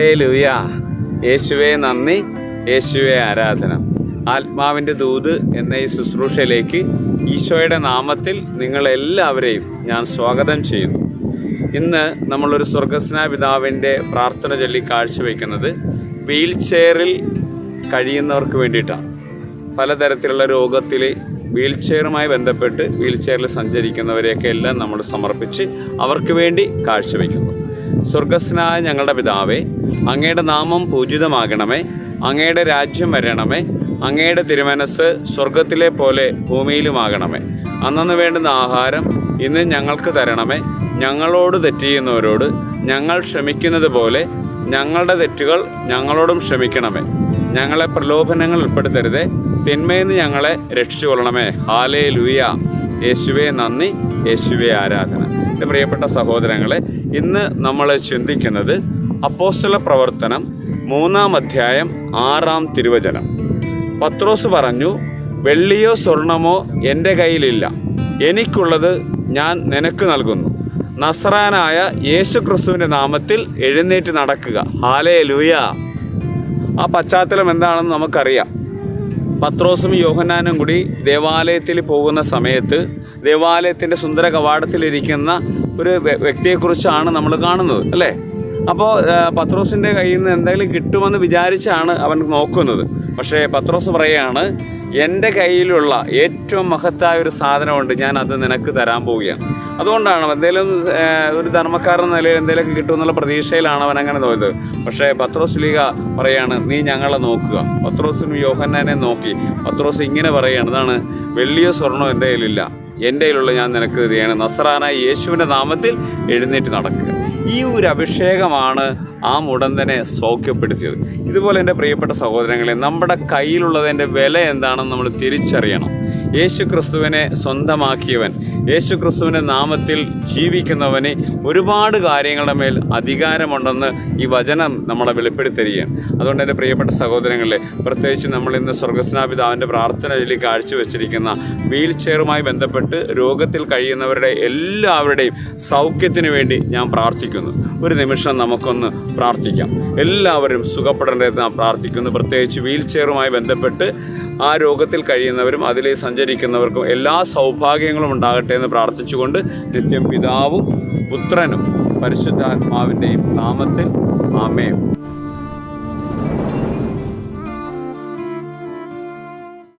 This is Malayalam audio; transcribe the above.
യേശുവേ നന്ദി. യേശുവെ ആരാധന. ആത്മാവിന്റെ ദൂത് എന്ന ഈ ശുശ്രൂഷയിലേക്ക് ഈശോയുടെ നാമത്തിൽ നിങ്ങളെല്ലാവരെയും ഞാൻ സ്വാഗതം ചെയ്യുന്നു. ഇന്ന് നമ്മളൊരു സ്വർഗസ്നാ പിതാവിന്റെ പ്രാർത്ഥന ചൊല്ലി കാഴ്ചവെക്കുന്നത് വീൽ ചെയറിൽ കഴിയുന്നവർക്ക് വേണ്ടിയിട്ടാണ്. പലതരത്തിലുള്ള രോഗത്തിൽ വീൽ ചെയറുമായി ബന്ധപ്പെട്ട് വീൽ ചെയറിൽ സഞ്ചരിക്കുന്നവരെയൊക്കെ എല്ലാം നമ്മൾ സമർപ്പിച്ച് അവർക്ക് വേണ്ടി കാഴ്ചവെക്കുന്നു. സ്വർഗസ്നായ ഞങ്ങളുടെ പിതാവേ അങ്ങയുടെ നാമം പൂജിതമാകണമേ അങ്ങയുടെ രാജ്യം വരണമേ അങ്ങയുടെ തിരുമനസ് സ്വർഗത്തിലെ പോലെ ഭൂമിയിലുമാകണമേ. അന്നു വേണ്ടുന്ന ആഹാരം ഇന്ന് ഞങ്ങൾക്ക് തരണമേ ഞങ്ങളോട് തെറ്റിയുന്നവരോട് ഞങ്ങൾ ക്ഷമിക്കുന്നത് പോലെ ഞങ്ങളുടെ തെറ്റുകൾ ഞങ്ങളോടും ക്ഷമിക്കണമേ. ഞങ്ങളെ പ്രലോഭനങ്ങൾ ഉൾപ്പെടുത്തരുതേ തിന്മയിൽ ഞങ്ങളെ രക്ഷിച്ചു കൊള്ളണമേ ഹാലേ ലൂയ യേശുവേ നന്ദി യേശുവേ ആരാധന. എന്റെ പ്രിയപ്പെട്ട സഹോദരങ്ങളെ ഇന്ന് നമ്മൾ ചിന്തിക്കുന്നത് അപ്പോസ്തല പ്രവർത്തനം മൂന്നാം അധ്യായം ആറാം തിരുവചനം. പത്രോസ് പറഞ്ഞു വെള്ളിയോ സ്വർണമോ എന്റെ കയ്യിലില്ല. എനിക്കുള്ളത് ഞാൻ നിനക്ക് നൽകുന്നു. നസറാനായ യേശു ക്രിസ്തുവിന്റെ നാമത്തിൽ എഴുന്നേറ്റ് നടക്കുക. ഹാലേ ലൂയ ആ പശ്ചാത്തലം എന്താണെന്ന് നമുക്കറിയാം. പത്രോസും യോഹന്നാനും കൂടി ദേവാലയത്തിൽ പോകുന്ന സമയത്ത് ദേവാലയത്തിന്റെ സുന്ദര കവാടത്തിലിരിക്കുന്ന ഒരു വ്യക്തിയെക്കുറിച്ചാണ് നമ്മൾ കാണുന്നത് അല്ലേ? അപ്പോൾ പത്രോസിന്റെ കയ്യിൽ നിന്ന് എന്തെങ്കിലും കിട്ടുമെന്ന് വിചാരിച്ചാണ് അവൻ നോക്കുന്നത്. പക്ഷേ പത്രോസ് പറയുകയാണ് എന്റെ കയ്യിലുള്ള ഏറ്റവും മഹത്തായ ഒരു സാധനമുണ്ട് ഞാൻ അത് നിനക്ക് തരാൻ പോവുകയാണ്. അതുകൊണ്ടാണ് എന്തെങ്കിലും ഒരു ധർമ്മക്കാരൻ നിലയിൽ എന്തെങ്കിലുമൊക്കെ കിട്ടുമെന്നുള്ള പ്രതീക്ഷയിലാണ് അവൻ അങ്ങനെ തോന്നിയത് പക്ഷേ പത്രോസ് ലീഗ പറയാണ് നീ ഞങ്ങളെ നോക്കുക. പത്രോസിനും യോഹന്നാനെ നോക്കി. പത്രോസ് ഇങ്ങനെ പറയുകയാണ് ഇതാണ് വെള്ളിയോ സ്വർണോ എന്റെ കയ്യിലില്ല. എന്റെ കയ്യിലുള്ള ഞാൻ നിനക്ക് ചെയ്യണം നസറാനായി യേശുവിന്റെ നാമത്തിൽ എഴുന്നേറ്റ് നടക്കുക. ഈ ഒരു അഭിഷേകമാണ് ആ മുടന്തനെ സൗഖ്യപ്പെടുത്തിയത്. ഇതുപോലെ എന്റെ പ്രിയപ്പെട്ട സഹോദരങ്ങളെ നമ്മുടെ കയ്യിലുള്ളതിന്റെ വില എന്താണെന്ന് നമ്മൾ തിരിച്ചറിയണം. യേശു ക്രിസ്തുവിനെ സ്വന്തമാക്കിയവൻ. യേശു ക്രിസ്തുവിന്റെ നാമത്തിൽ ജീവിക്കുന്നവന് ഒരുപാട് കാര്യങ്ങളുടെ മേൽ അധികാരമുണ്ടെന്ന് ഈ വചനം നമ്മളെ വെളിപ്പെടുത്തരികയാണ് അതുകൊണ്ട് എന്റെ പ്രിയപ്പെട്ട സഹോദരങ്ങളെ പ്രത്യേകിച്ച് നമ്മൾ ഇന്ന് സ്വർഗസ്നാപിതാവിന്റെ പ്രാർത്ഥന ചൊല്ലി കാഴ്ചവെച്ചിരിക്കുന്ന വീൽ ചെയറുമായി ബന്ധപ്പെട്ട് രോഗത്തിൽ കഴിയുന്നവരുടെ എല്ലാവരുടെയും സൗഖ്യത്തിന് വേണ്ടി ഞാൻ പ്രാർത്ഥിക്കുന്നു. ഒരു നിമിഷം നമുക്കൊന്ന് പ്രാർത്ഥിക്കാം. എല്ലാവരും സുഖപ്പെടേണ്ടത് നാം പ്രാർത്ഥിക്കുന്നു. പ്രത്യേകിച്ച് വീൽ ചെയറുമായി ബന്ധപ്പെട്ട് ആ രോഗത്തിൽ കഴിയുന്നവരും അതിലെ സഞ്ചരിക്കുന്നവർക്കും എല്ലാ സൗഭാഗ്യങ്ങളും ഉണ്ടാകട്ടെ എന്ന് പ്രാർത്ഥിച്ചുകൊണ്ട് നിത്യം പിതാവും പുത്രനും പരിശുദ്ധാത്മാവിന്റെയും നാമത്തിൽ ആമേൻ.